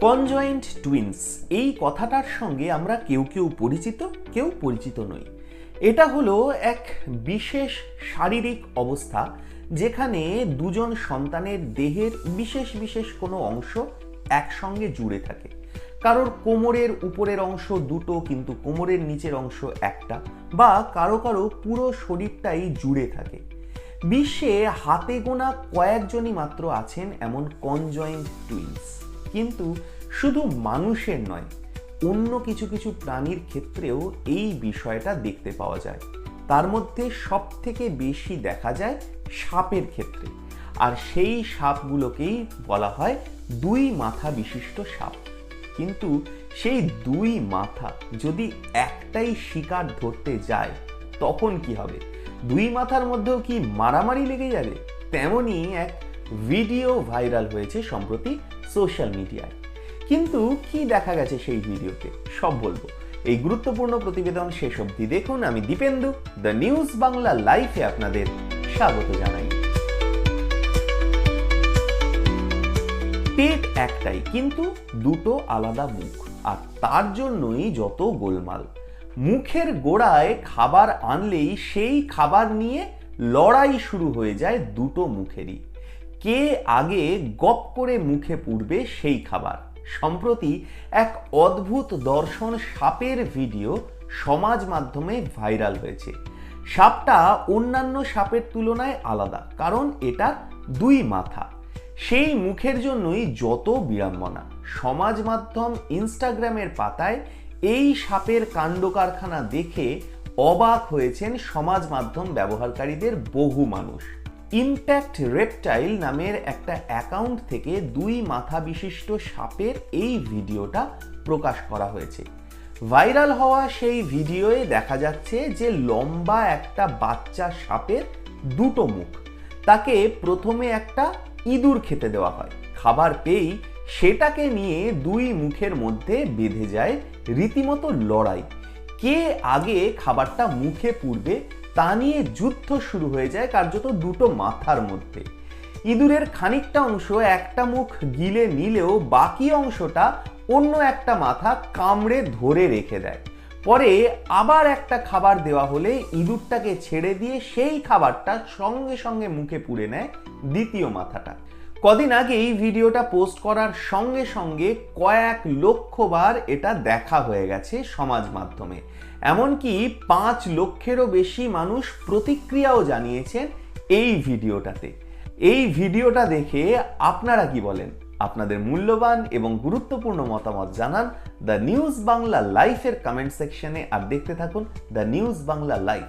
Conjoined twins এই কথাটার সঙ্গে আমরা কেউ কেউ পরিচিত কেউ পরিচিত নই। এটা হলো এক বিশেষ শারীরিক অবস্থা যেখানে দুজন সন্তানের দেহের বিশেষ বিশেষ কোনো অংশ একসঙ্গে জুড়ে থাকে। কারোর কোমরের উপরের অংশ দুটো কিন্তু কোমরের নিচের অংশ একটা বা কারও কারও পুরো শরীরটাই জুড়ে থাকে। বিশ্বে হাতে গোনা কয়েকজনই মাত্র আছেন এমন কনজয়েন্ট টুইন্স কিন্তু শুধু মানুষের নয়, অন্য কিছু কিছু প্রাণীর ক্ষেত্রেও এই বিষয়টা দেখতে পাওয়া যায়। তার মধ্যে সব থেকে বেশি দেখা যায় সাপের ক্ষেত্রে। আর সেই সাপগুলোকেই বলা হয় দুই মাথা বিশিষ্ট সাপ। কিন্তু সেই দুই মাথা যদি একটাই শিকার ধরতে যায়, তখন কি হবে? দুই মাথার মধ্যেও কি মারামারি লেগে যাবে? তেমনই এক ভিডিও ভাইরাল হয়েছে সম্প্রতি সোশ্যাল মিডিয়ায়। কিন্তু কি দেখা গেছে সেই ভিডিওতে? সব বলব। এই গুরুত্বপূর্ণ প্রতিবেদন শেষ অবধি দেখুন। আমি দীপেন্দু দ্য নিউজ বাংলা লাইফে আপনাদের স্বাগত জানাই। পেট একটাই, কিন্তু দুটো আলাদা মুখ। আর তার জন্যই যত গোলমাল। মুখের গোড়ায় খাবার আনলেই সেই খাবার নিয়ে লড়াই শুরু হয়ে যায় দুটো মুখেরই। কে আগে গপ করে মুখে পুড়বে সেই খাবার? সম্প্রতি এক অদ্ভুত দর্শন সাপের ভিডিও সমাজ মাধ্যমে ভাইরাল হয়েছে। সাপটা অন্যান্য সাপের তুলনায় আলাদা, কারণ এটা দুই মাথা। সেই মুখের জন্যই যত বিড়ম্বনা, সমাজ মাধ্যম ইনস্টাগ্রামের পাতায় এই সাপের কাণ্ড কারখানা দেখে অবাক হয়েছেন সমাজ মাধ্যম ব্যবহারকারীদের বহু মানুষ। ইম্প্যাক্ট রেপটাইল নামের একটা অ্যাকাউন্ট থেকে দুই মাথা বিশিষ্ট সাপের এই ভিডিওটা প্রকাশ করা হয়েছে। ভাইরাল হওয়া সেই ভিডিওয়ে দেখা যাচ্ছে যে লম্বা একটা বাচ্চা সাপের দুটো মুখ। তাকে প্রথমে একটা ইঁদুর খেতে দেওয়া হয়। খাবার পেয়েই সেটাকে নিয়ে দুই মুখের মধ্যে বেঁধে যায় রীতিমতো লড়াই। কে আগে খাবারটা মুখে পুড়বে তা নিয়ে যুদ্ধ শুরু হয়ে যায় কার্যত দুটো মাথার মধ্যে। ইঁদুরের খানিকটা অংশ একটা মুখ গিলে নিলেও বাকি অংশটা অন্য একটা মাথা কামড়ে ধরে রেখে দেয়। পরে আবার একটা খাবার দেওয়া হলে ইঁদুরটাকে ছেড়ে দিয়ে সেই খাবারটা সঙ্গে সঙ্গে মুখে পুড়ে নেয় দ্বিতীয় মাথাটা। কদিন আগে এই ভিডিওটা পোস্ট করার সঙ্গে সঙ্গে কয়েক লক্ষবার এটা দেখা হয়ে গেছে সমাজ মাধ্যমে। এমনকি পাঁচ লক্ষেরও বেশি মানুষ প্রতিক্রিয়াও জানিয়েছেন এই ভিডিওটাতে। এই ভিডিওটা দেখে আপনারা কি বলেন? আপনাদের মূল্যবান এবং গুরুত্বপূর্ণ মতামত জানান দ্য নিউজ বাংলা লাইফের কমেন্ট সেকশনে আর দেখতে থাকুন দ্য নিউজ বাংলা লাইফ।